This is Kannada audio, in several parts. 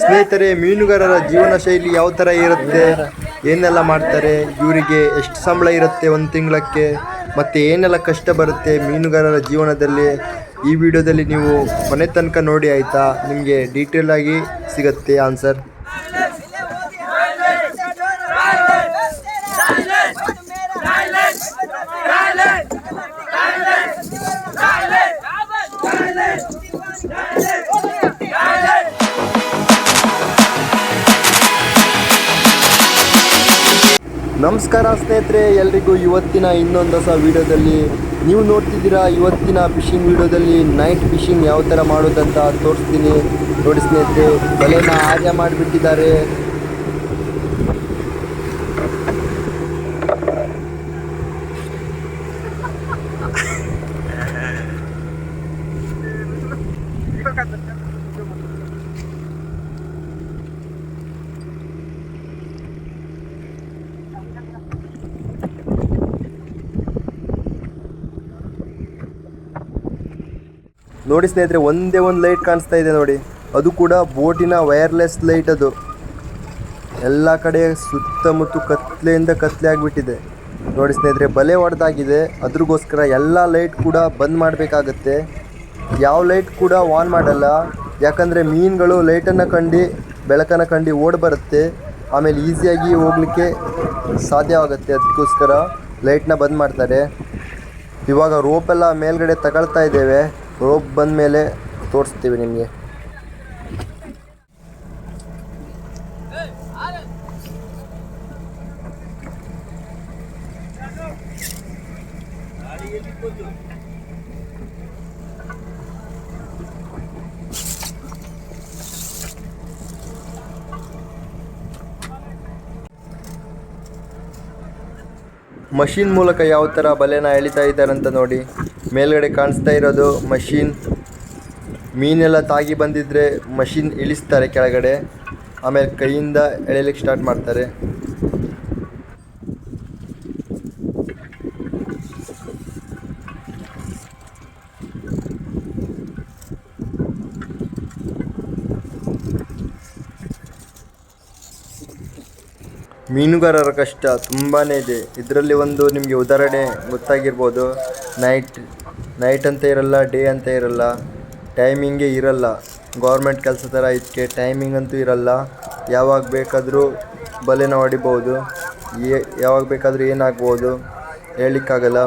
ಸ್ನೇಹಿತರೆ, ಮೀನುಗಾರರ ಜೀವನ ಶೈಲಿ ಯಾವ ಥರ ಇರುತ್ತೆ? ಏನೆಲ್ಲ ಮಾಡ್ತಾರೆ? ಇವರಿಗೆ ಎಷ್ಟು ಸಂಬಳ ಇರುತ್ತೆ ಒಂದು ತಿಂಗಳಕ್ಕೆ? ಮತ್ತು ಏನೆಲ್ಲ ಕಷ್ಟ ಬರುತ್ತೆ ಮೀನುಗಾರರ ಜೀವನದಲ್ಲಿ? ಈ ವಿಡಿಯೋದಲ್ಲಿ ನೀವು ಕೊನೆ ತನಕ ನೋಡಿ ಆಯಿತಾ? ನಿಮಗೆ ಡೀಟೇಲ್ ಆಗಿ ಸಿಗುತ್ತೆ ಆನ್ಸರ್ ನಮಸ್ಕಾರ ಸ್ನೇಹಿತರೆ, ಎಲ್ರಿಗೂ ಇವತ್ತಿನ ಇನ್ನೊಂದು ಹೊಸ ವಿಡಿಯೋದಲ್ಲಿ ನೀವು ನೋಡ್ತಿದ್ದೀರಾ, ಇವತ್ತಿನ ಫಿಶಿಂಗ್ ವಿಡಿಯೋದಲ್ಲಿ ನೈಟ್ ಫಿಶಿಂಗ್ ಯಾವ ಥರ ಮಾಡೋದಂತ ತೋರಿಸ್ತೀನಿ. ನೋಡಿ ಸ್ನೇಹಿತರೆ ಬಲೆನ ಆರ್ಯ ಮಾಡಿಬಿಟ್ಟಿದ್ದಾರೆ. ನೋಡಿ ಸ್ನೇಹಿತರೆ, ಒಂದೇ ಒಂದು ಲೈಟ್ ಕಾಣಿಸ್ತಾ ಇದೆ ನೋಡಿ. ಅದು ಕೂಡ ಬೋಟಿನ ವೈರ್ಲೆಸ್ ಲೈಟ್ ಅದು. ಎಲ್ಲ ಕಡೆ ಸುತ್ತಮುತ್ತ ಕತ್ಲೆಯಿಂದ ಕತ್ಲೆ ಆಗಿಬಿಟ್ಟಿದೆ. ನೋಡಿ ಸ್ನೇಹಿತರೆ, ಬಲೆ ಹೊಡೆದಾಗಿದೆ ಅದ್ರಗೋಸ್ಕರ ಎಲ್ಲ ಲೈಟ್ ಕೂಡ ಬಂದ್ ಮಾಡಬೇಕಾಗತ್ತೆ. ಯಾವ ಲೈಟ್ ಕೂಡ ಆನ್ ಮಾಡಲ್ಲ. ಯಾಕಂದರೆ ಮೀನುಗಳು ಲೈಟನ್ನು ಕಂಡು, ಬೆಳಕನ್ನು ಕಂಡು ಓಡ್ ಬರುತ್ತೆ. ಆಮೇಲೆ ಈಸಿಯಾಗಿ ಹೋಗಲಿಕ್ಕೆ ಸಾಧ್ಯವಾಗುತ್ತೆ. ಅದಕ್ಕೋಸ್ಕರ ಲೈಟ್ನ ಬಂದ್ ಮಾಡ್ತಾರೆ. ಇವಾಗ ರೋಪೆಲ್ಲ ಮೇಲ್ಗಡೆ ತಗೊಳ್ತಾ ಇದ್ದೇವೆ. ರೋಪ್ ಬಂದಮೇಲೆ ತೋರಿಸ್ತೀವಿ ನಿಮಗೆ. ಮಷಿನ್ ಮೂಲಕ ಯಾವ ತರ ಬಲೆನ ಎಳಿತಾ ಇದ್ದಾರೆ ಅಂತ ನೋಡಿ. ಮೇಲ್ಗಡೆ ಕಾಣಿಸ್ತಾ ಇರೋದು ಮಷೀನ್. ಮೀನೆಲ್ಲ ತಾಗಿ ಬಂದಿದ್ರೆ ಮಷೀನ್ ಇಳಿಸ್ತಾರೆ ಕೆಳಗಡೆ. ಆಮೇಲೆ ಕೈಯಿಂದ ಎಳೆಯಲಿಕ್ಕೆ ಸ್ಟಾರ್ಟ್ ಮಾಡ್ತಾರೆ. ಮೀನುಗಾರರ ಕಷ್ಟ ತುಂಬಾ ಇದೆ. ಇದರಲ್ಲಿ ಒಂದು ನಿಮಗೆ ಉದಾಹರಣೆ ಗೊತ್ತಾಗಿರ್ಬೋದು. ನೈಟ್ ನೈಟ್ ಅಂತ ಇರಲ್ಲ ಡೇ ಅಂತ ಇರಲ್ಲ. ಟೈಮಿಂಗೇ ಇರಲ್ಲ. ಗೌರ್ಮೆಂಟ್ ಕೆಲಸ ಥರ ಇದಕ್ಕೆ ಟೈಮಿಂಗ್ ಅಂತೂ ಇರಲ್ಲ. ಯಾವಾಗ ಬೇಕಾದರೂ ಬಲೆನ ಹೊಡಿಬೋದು. ಏ ಯಾವಾಗ ಬೇಕಾದರೂ ಏನಾಗ್ಬೋದು. ಹೇಳಲಿಕ್ಕಾಗಲ್ಲ.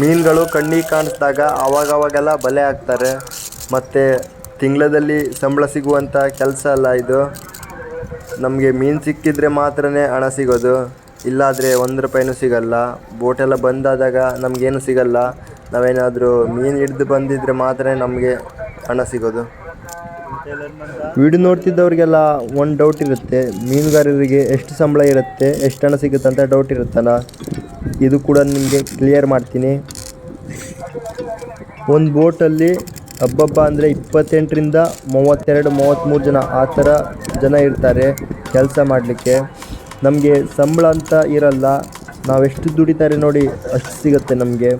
ಮೀನುಗಳು ಕಣ್ಣಿಗೆ ಕಾಣಿಸಿದಾಗ ಆವಾಗವಾಗೆಲ್ಲ ಬಲೆ ಹಾಕ್ತಾರೆ. ಮತ್ತು ತಿಂಗಳದಲ್ಲಿ ಸಂಬಳ ಸಿಗುವಂಥ ಕೆಲಸ ಅಲ್ಲ ಇದು. ನಮಗೆ ಮೀನು ಸಿಕ್ಕಿದರೆ ಮಾತ್ರನೇ ಹಣ ಸಿಗೋದು, ಇಲ್ಲಾದರೆ ಒಂದು ರೂಪಾಯಿನೂ ಸಿಗಲ್ಲ. ಬೋಟೆಲ್ಲ ಬಂದಾದಾಗ ನಮಗೇನು ಸಿಗಲ್ಲ. ನಾವೇನಾದರೂ ಮೀನು ಹಿಡ್ದು ಬಂದಿದ್ದರೆ ಮಾತ್ರ ನಮಗೆ ಹಣ ಸಿಗೋದು. ವಿಡಿಯೋ ನೋಡ್ತಿದ್ದವ್ರಿಗೆಲ್ಲ ಒಂದು ಡೌಟ್ ಇರುತ್ತೆ. ಮೀನುಗಾರರಿಗೆ ಎಷ್ಟು ಸಂಬಳ ಇರುತ್ತೆ, ಎಷ್ಟು ಹಣ ಸಿಗುತ್ತೆ ಅಂತ ಡೌಟ್ ಇರುತ್ತಲ್ಲ? ಇದು ಕೂಡ ನಿಮಗೆ ಕ್ಲಿಯರ್ ಮಾಡ್ತೀನಿ. ಒಂದು ಬೋಟಲ್ಲಿ ಹಬ್ಬಬ್ಬ ಅಂದರೆ ಇಪ್ಪತ್ತೆಂಟರಿಂದ ಮೂವತ್ತೆರಡು ಮೂವತ್ತ್ಮೂರು ಜನ ಆ ಥರ ಜನ ಇರ್ತಾರೆ ಕೆಲಸ ಮಾಡಲಿಕ್ಕೆ. ನಮಗೆ ಸಂಬಳ ಅಂತ ಇರಲ್ಲ. ನಾವೆಷ್ಟು ದುಡಿತಾರೆ ನೋಡಿ ಅಷ್ಟು ಸಿಗುತ್ತೆ ನಮಗೆ.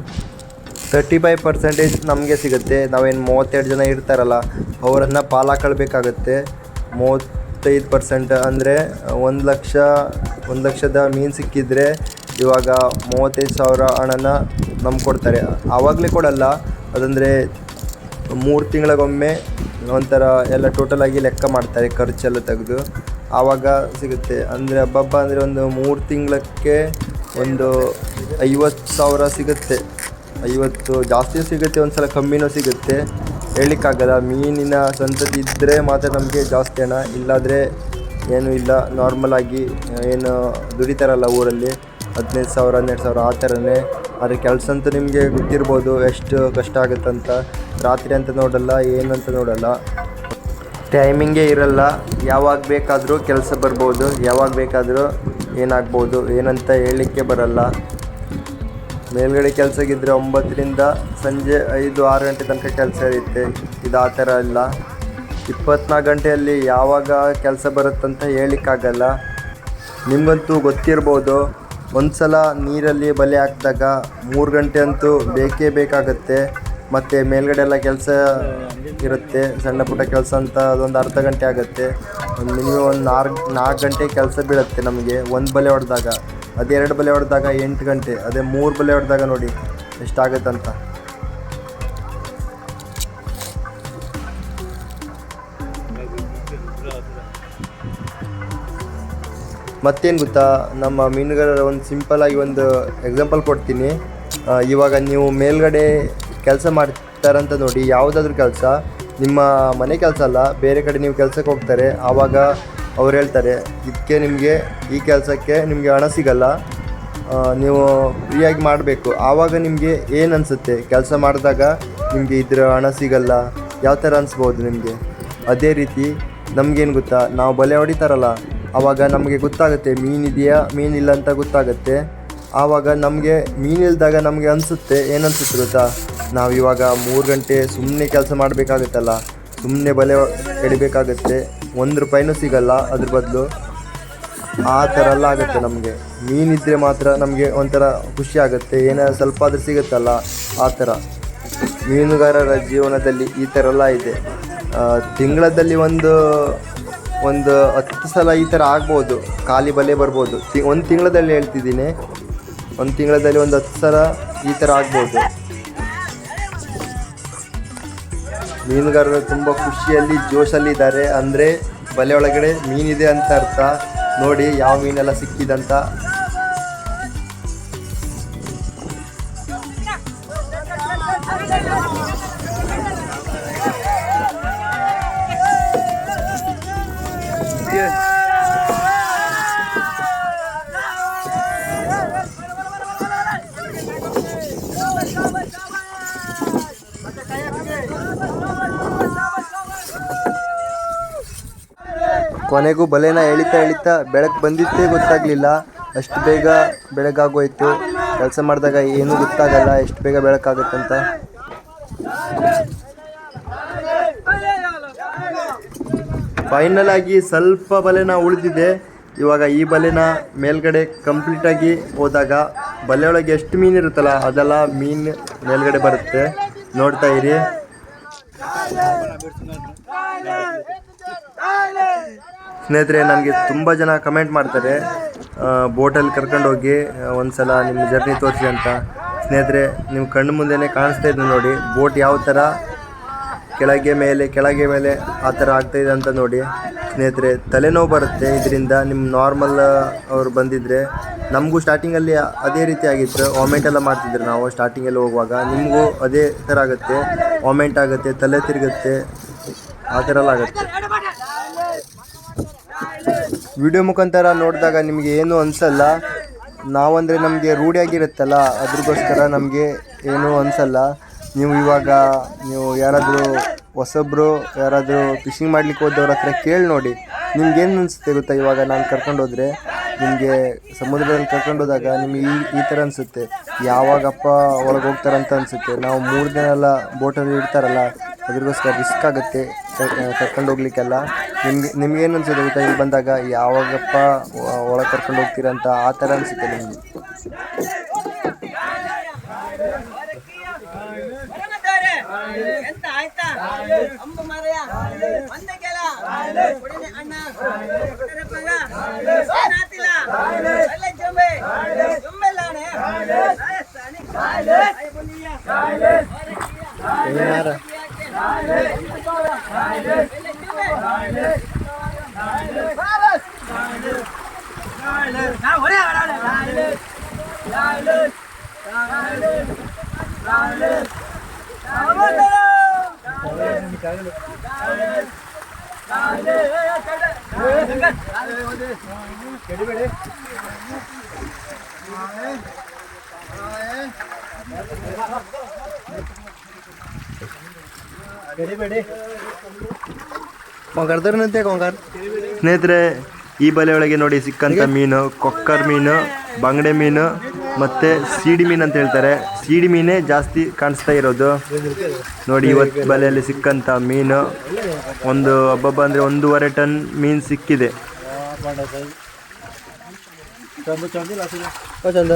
ತರ್ಟಿ ಫೈವ್ ಪರ್ಸೆಂಟೇಜ್ ನಮಗೆ ಸಿಗುತ್ತೆ. ನಾವೇನು ಮೂವತ್ತೆರಡು ಜನ ಇರ್ತಾರಲ್ಲ, ಅವರನ್ನು ಪಾಲಾಕೊಳ್ಬೇಕಾಗತ್ತೆ ಮೂವತ್ತೈದು ಪರ್ಸೆಂಟ್ ಅಂದರೆ ಒಂದು ಲಕ್ಷ, ಒಂದು ಲಕ್ಷದ ಮೀನು ಸಿಕ್ಕಿದ್ರೆ ಇವಾಗ ಮೂವತ್ತೈದು ಸಾವಿರ ಹಣನ ನಮ್ಗೆ ಕೊಡ್ತಾರೆ. ಆವಾಗಲೇ ಕೊಡಲ್ಲ, ಅದಂದರೆ ಮೂರು ತಿಂಗಳಿಗೊಮ್ಮೆ ಒಂಥರ ಎಲ್ಲ ಟೋಟಲಾಗಿ ಲೆಕ್ಕ ಮಾಡ್ತಾರೆ, ಖರ್ಚೆಲ್ಲ ತೆಗೆದು. ಆವಾಗ ಸಿಗುತ್ತೆ. ಅಂದರೆ ಹಬ್ಬಬ್ಬ ಅಂದರೆ ಒಂದು ಮೂರು ತಿಂಗಳಕ್ಕೆ ಒಂದು ಐವತ್ತು ಸಾವಿರ ಸಿಗುತ್ತೆ. ಐವತ್ತು ಜಾಸ್ತಿ ಸಿಗುತ್ತೆ ಒಂದು ಸಲ ಕಮ್ಮಿನೂ ಸಿಗುತ್ತೆ. ಹೇಳಲಿಕ್ಕಾಗಲ್ಲ, ಮೀನಿನ ಸಂತತಿ ಇದ್ದರೆ ಮಾತ್ರ ನಮಗೆ ಜಾಸ್ತಿ ಹಣ. ಇಲ್ಲಾದರೆ ಏನೂ ಇಲ್ಲ. ನಾರ್ಮಲಾಗಿ ಏನು ದುಡಿತಾರಲ್ಲ ಊರಲ್ಲಿ, ಹದಿನೈದು ಸಾವಿರ, ಹನ್ನೆರಡು ಸಾವಿರ, ಆ ಥರನೇ ಆದರೆ ಕೆಲಸ ಅಂತ ನಿಮಗೆ ಗೊತ್ತಿರ್ಬೋದು, ಎಷ್ಟು ಕಷ್ಟ ಆಗುತ್ತಂತ. ರಾತ್ರಿ ಅಂತ ನೋಡಲ್ಲ ಏನಂತ ನೋಡಲ್ಲ. ಟೈಮಿಂಗೇ ಇರಲ್ಲ. ಯಾವಾಗ ಬೇಕಾದರೂ ಕೆಲಸ ಬರ್ಬೋದು, ಯಾವಾಗ ಬೇಕಾದರೂ ಏನಾಗ್ಬೋದು, ಏನಂತ ಹೇಳಲಿಕ್ಕೆ ಬರಲ್ಲ. ಮೇಲ್ಗಡೆ ಕೆಲಸಗಿದ್ರೆ ಒಂಬತ್ತರಿಂದ ಸಂಜೆ ಐದು, ಆರು ಗಂಟೆ ತನಕ ಕೆಲಸ ಇರುತ್ತೆ. ಇದು ಆ ಥರ ಇಲ್ಲ ಇಪ್ಪತ್ನಾಲ್ಕು ಗಂಟೆಯಲ್ಲಿ ಯಾವಾಗ ಕೆಲಸ ಬರುತ್ತಂತ ಹೇಳಲಿಕ್ಕಾಗಲ್ಲ. ನಿಮಗಂತೂ ಗೊತ್ತಿರ್ಬೋದು. ಒಂದು ಸಲ ನೀರಲ್ಲಿ ಬಲೆ ಹಾಕಿದಾಗ ಮೂರು ಗಂಟೆ ಅಂತೂ ಬೇಕೇ ಬೇಕಾಗುತ್ತೆ. ಮತ್ತು ಮೇಲ್ಗಡೆ ಎಲ್ಲ ಕೆಲಸ ಇರುತ್ತೆ, ಸಣ್ಣ ಪುಟ್ಟ ಕೆಲಸ ಅಂತ ಅದೊಂದು ಅರ್ಧ ಗಂಟೆ ಆಗುತ್ತೆ. ಒಂದು ಮಿನಿಮಮ್ ಒಂದು ನಾಲ್ಕು ನಾಲ್ಕು ಗಂಟೆ ಕೆಲಸ ಬೀಳುತ್ತೆ ನಮಗೆ ಒಂದು ಬಲೆ ಹೊಡೆದಾಗ. ಅದೇ ಎರಡು ಬಲೆ ಹೊಡೆದಾಗ ಎಂಟು ಗಂಟೆ, ಅದೇ ಮೂರು ಬಲೆ ಹೊಡೆದಾಗ ನೋಡಿ ಎಷ್ಟಾಗುತ್ತಂತ. ಮತ್ತೇನು ಗೊತ್ತಾ, ನಮ್ಮ ಮೀನುಗಾರರ ಒಂದು ಸಿಂಪಲ್ ಆಗಿ ಒಂದು ಎಕ್ಸಾಂಪಲ್ ಕೊಡ್ತೀನಿ. ಇವಾಗ ನೀವು ಮೇಲ್ಗಡೆ ಕೆಲಸ ಮಾಡ್ತಾರಂತ ನೋಡಿ, ಯಾವುದಾದ್ರೂ ಕೆಲಸ, ನಿಮ್ಮ ಮನೆ ಕೆಲಸ ಅಲ್ಲ, ಬೇರೆ ಕಡೆ ನೀವು ಕೆಲಸಕ್ಕೆ ಹೋಗ್ತಾರೆ, ಆವಾಗ ಅವ್ರು ಹೇಳ್ತಾರೆ, ಇದಕ್ಕೆ ನಿಮಗೆ ಈ ಕೆಲಸಕ್ಕೆ ನಿಮಗೆ ಹಣ ಸಿಗಲ್ಲ ನೀವು ಫ್ರೀಯಾಗಿ ಮಾಡಬೇಕು. ಆವಾಗ ನಿಮಗೆ ಏನು ಅನಿಸುತ್ತೆ? ಕೆಲಸ ಮಾಡಿದಾಗ ನಿಮಗೆ ಇದ್ರ ಹಣ ಸಿಗಲ್ಲ, ಯಾವ ಥರ ಅನಿಸ್ಬೋದು ನಿಮಗೆ? ಅದೇ ರೀತಿ ನಮಗೇನು ಗೊತ್ತಾ, ನಾವು ಬಲೆ ಹೊಡಿತಾರಲ್ಲ ಆವಾಗ ನಮಗೆ ಗೊತ್ತಾಗುತ್ತೆ ಮೀನಿದೆಯಾ ಮೀನಿಲ್ಲ ಅಂತ ಗೊತ್ತಾಗುತ್ತೆ. ಆವಾಗ ನಮಗೆ ಮೀನಿಲ್ದಾಗ ನಮಗೆ ಅನಿಸುತ್ತೆ, ಏನನ್ಸುತ್ತೆ ಗೊತ್ತಾ? ನಾವು ಇವಾಗ ಮೂರು ಗಂಟೆ ಸುಮ್ಮನೆ ಕೆಲಸ ಮಾಡಬೇಕಾಗುತ್ತಲ್ಲ ಸುಮ್ಮನೆ ಬಲೆ ಎಡಿಬೇಕಾಗುತ್ತೆ ಒಂದು ರೂಪಾಯಿನೂ ಸಿಗಲ್ಲ ಅದ್ರ ಬದಲು. ಆ ಥರ ಎಲ್ಲ ಆಗುತ್ತೆ ನಮಗೆ. ಮೀನಿದ್ರೆ ಮಾತ್ರ ನಮಗೆ ಒಂಥರ ಖುಷಿ ಆಗುತ್ತೆ, ಏನೋ ಸ್ವಲ್ಪ ಆದರೂ ಸಿಗುತ್ತಲ್ಲ, ಆ ಥರ. ಮೀನುಗಾರರ ಜೀವನದಲ್ಲಿ ಈ ಥರ ಎಲ್ಲ ಇದೆ. ತಿಂಗಳದಲ್ಲಿ ಒಂದು ಒಂದು ಹತ್ತು ಸಲ ಈ ಥರ ಆಗ್ಬೋದು, ಖಾಲಿ ಬಲೆ ಬರ್ಬೋದು. ತಿ, ಒಂದು ತಿಂಗಳಲ್ಲಿ ಹೇಳ್ತಿದ್ದೀನಿ. ಒಂದು ತಿಂಗಳಲ್ಲಿ ಒಂದು ಹತ್ತು ಸಲ ಈ ಥರ ಆಗ್ಬೋದು. ಮೀನುಗಾರರು ತುಂಬ ಖುಷಿಯಲ್ಲಿ ಜೋಶಲ್ಲಿದ್ದಾರೆ. ಅಂದರೆ ಬಲೆ ಒಳಗಡೆ ಮೀನಿದೆ ಅಂತ ಅರ್ಥ. ನೋಡಿ, ಯಾವ ಮೀನೆಲ್ಲ ಸಿಕ್ಕಿದಂತ ಕೊನೆಗೂ ಬಲೆನ ಎಳಿತಾ ಎಳಿತಾ ಬೆಳಕು ಬಂದಿತ್ತೇ ಗೊತ್ತಾಗಲಿಲ್ಲ. ಅಷ್ಟು ಬೇಗ ಬೆಳಗಾಗೋಯ್ತು. ಕೆಲಸ ಮಾಡಿದಾಗ ಏನೂ ಗೊತ್ತಾಗಲ್ಲ. ಎಷ್ಟು ಬೇಗ ಬೆಳಕಾಗುತ್ತಂತ ಫೈನಲ್ ಆಗಿ ಸ್ವಲ್ಪ ಬಲೆನ ಉಳಿದಿದೆ. ಇವಾಗ ಈ ಬಲೆನ ಮೇಲ್ಗಡೆ ಕಂಪ್ಲೀಟಾಗಿ ಹೋದಾಗ ಬಲೆಯೊಳಗೆ ಎಷ್ಟು ಮೀನು ಇರುತ್ತಲ್ಲ, ಅದೆಲ್ಲ ಮೀನು ಮೇಲ್ಗಡೆ ಬರುತ್ತೆ. ನೋಡ್ತಾ ಇರಿ. ಸ್ನೇಹಿತರೆ, ನನಗೆ ತುಂಬ ಜನ ಕಮೆಂಟ್ ಮಾಡ್ತಾರೆ. ಬೋಟಲ್ಲಿ ಕರ್ಕೊಂಡೋಗಿ ಒಂದು ಸಲ ನಿಮ್ಮ ಜರ್ನಿ ತೋರಿಸಿ ಅಂತ. ಸ್ನೇಹಿತರೆ, ನಿಮ್ಮ ಕಣ್ಣು ಮುಂದೆನೇ ಕಾಣಿಸ್ತಾ ಇದೆ ನೋಡಿ. ಬೋಟ್ ಯಾವ ಥರ ಕೆಳಗೆ ಮೇಲೆ ಕೆಳಗೆ ಮೇಲೆ ಆ ಥರ ಆಗ್ತಾಯಿದೆ ಅಂತ ನೋಡಿ. ಸ್ನೇಹಿತರೆ, ತಲೆನೋವು ಬರುತ್ತೆ. ಇದರಿಂದ ನಿಮ್ಮ ನಾರ್ಮಲ್ ಅವ್ರು ಬಂದಿದ್ದರೆ ನಮಗೂ ಸ್ಟಾರ್ಟಿಂಗಲ್ಲಿ ಅದೇ ರೀತಿ ಆಗಿತ್ತು. ವಾಮೆಂಟ್ ಎಲ್ಲ ಮಾಡ್ತಿದ್ರು ನಾವು ಸ್ಟಾರ್ಟಿಂಗಲ್ಲಿ ಹೋಗುವಾಗ. ನಿಮಗೂ ಅದೇ ಥರ ಆಗುತ್ತೆ. ವಾಮೆಂಟ್ ಆಗುತ್ತೆ, ತಲೆ ತಿರುಗುತ್ತೆ. ಆ ಥರ ಎಲ್ಲ ಆಗುತ್ತೆ. ವಿಡಿಯೋ ಮುಖಾಂತರ ನೋಡಿದಾಗ ನಿಮಗೆ ಏನೂ ಅನಿಸಲ್ಲ. ನಾವಂದರೆ ನಮಗೆ ರೂಢಿಯಾಗಿರುತ್ತಲ್ಲ ಅದ್ರಗೋಸ್ಕರ ನಮಗೆ ಏನೂ ಅನಿಸಲ್ಲ. ನೀವು ಇವಾಗ ನೀವು ಯಾರಾದರೂ ಹೊಸೊಬ್ರು ಯಾರಾದರೂ ಫಿಶಿಂಗ್ ಮಾಡ್ಲಿಕ್ಕೆ ಹೋದವ್ರ ಹತ್ರ ಕೇಳಿ ನೋಡಿ. ನಿಮ್ಗೇನು ಅನಿಸುತ್ತೆ ಗೊತ್ತಾ ಇವಾಗ ನಾನು ಕರ್ಕೊಂಡು ಹೋದರೆ ನಿಮಗೆ ಸಮುದ್ರದಲ್ಲಿ ಕರ್ಕೊಂಡು ಹೋದಾಗ ನಿಮಗೆ ಈ ಈ ಥರ ಅನಿಸುತ್ತೆ. ಯಾವಾಗಪ್ಪ ಒಳಗೆ ಹೋಗ್ತಾರಂತ ಅನಿಸುತ್ತೆ. ನಾವು ಮೂರು ದಿನ ಎಲ್ಲ ಬೋಟಲ್ಲಿ ಇಡ್ತಾರಲ್ಲ ಅದ್ರಗೋಸ್ಕರ ರಿಸ್ಕ್ ಆಗುತ್ತೆ ಕರ್ಕೊಂಡು ಹೋಗ್ಲಿಕ್ಕೆಲ್ಲ ನಿಮ್ಗೆ ನಿಮ್ಗೇನು ಅನ್ಸುತ್ತೆ ಗೊತ್ತಾ ಇಲ್ಲಿ ಬಂದಾಗ ಯಾವಾಗಪ್ಪ ಒಳಗೆ ಕರ್ಕೊಂಡು ಹೋಗ್ತೀರಾ ಅಂತ ಆ ಥರ ಅನಿಸುತ್ತೆ ನಿಮಗೆ ಹೊರಗಿದ್ದಾರೆ. ಎಂತ ಆಯ್ತಾ ಅಂಬ ಮಾರಯ್ಯ ಒಂದೇ ಕೆಲ ಕೊಡಿನೆ ಅಣ್ಣ ಕೊಟ್ಟರೆ ಪಗ. ಏನಾತಿಲ್ಲ ಅಲ್ಲ ಜಂಬೆ ಜಂಬೆಲ್ಲಾಣೆ ರಾಜಸ್ಥಾನಿ ಆಯ್ ಬುಲಿಯ. ಏನಾರ கெடுபடு ready ready ಸ್ನೇಹಿತರೆ ಈ ಬಲೆ ಒಳಗೆ ನೋಡಿ ಸಿಕ್ಕಂಥ ಮೀನು ಕೊಕ್ಕರ್ ಮೀನು ಬಂಗಡೆ ಮೀನು ಮತ್ತು ಸೀಡಿ ಮೀನು ಅಂತ ಹೇಳ್ತಾರೆ. ಸೀಡಿ ಮೀನೇ ಜಾಸ್ತಿ ಕಾಣಿಸ್ತಾ ಇರೋದು. ನೋಡಿ ಇವತ್ತು ಬಲೆಯಲ್ಲಿ ಸಿಕ್ಕಂಥ ಮೀನು. ಒಂದು ಹಬ್ಬಬ್ಬ ಅಂದರೆ ಒಂದೂವರೆ ಟನ್ ಮೀನು ಸಿಕ್ಕಿದೆ. ಚಂದ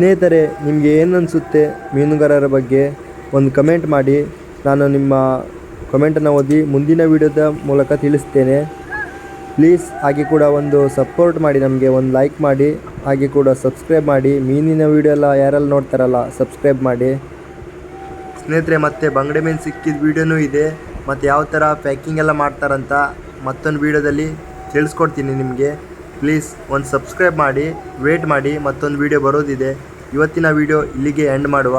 ಸ್ನೇಹಿತರೆ, ನಿಮಗೆ ಏನು ಅನಿಸುತ್ತೆ ಮೀನುಗಾರರ ಬಗ್ಗೆ ಒಂದು ಕಮೆಂಟ್ ಮಾಡಿ. ನಾನು ನಿಮ್ಮ ಕಮೆಂಟನ್ನು ಓದಿ ಮುಂದಿನ ವಿಡಿಯೋದ ಮೂಲಕ ತಿಳಿಸ್ತೇನೆ. ಪ್ಲೀಸ್ ಹಾಗೆ ಕೂಡ ಒಂದು ಸಪೋರ್ಟ್ ಮಾಡಿ ನಮಗೆ, ಒಂದು ಲೈಕ್ ಮಾಡಿ. ಹಾಗೆ ಕೂಡ ಸಬ್ಸ್ಕ್ರೈಬ್ ಮಾಡಿ. ಮೀನಿನ ವಿಡಿಯೋ ಎಲ್ಲ ಯಾರೆಲ್ಲ ನೋಡ್ತಾರಲ್ಲ ಸಬ್ಸ್ಕ್ರೈಬ್ ಮಾಡಿ. ಸ್ನೇಹಿತರೆ, ಮತ್ತೆ ಬಂಗಡೆ ಮೀನು ಸಿಕ್ಕಿದ ವೀಡಿಯೋನೂ ಇದೆ. ಮತ್ತು ಯಾವ ಥರ ಪ್ಯಾಕಿಂಗ್ ಎಲ್ಲ ಮಾಡ್ತಾರಂತ ಮತ್ತೊಂದು ವಿಡಿಯೋದಲ್ಲಿ ತಿಳಿಸ್ಕೊಡ್ತೀನಿ ನಿಮಗೆ. ಪ್ಲೀಸ್ ಒಂದು ಸಬ್ಸ್ಕ್ರೈಬ್ ಮಾಡಿ ವೇಟ್ ಮಾಡಿ ಮತ್ತೊಂದು ವೀಡಿಯೋ ಬರೋದಿದೆ. ಇವತ್ತಿನ ವೀಡಿಯೋ ಇಲ್ಲಿಗೆ ಎಂಡ್ ಮಾಡುವ.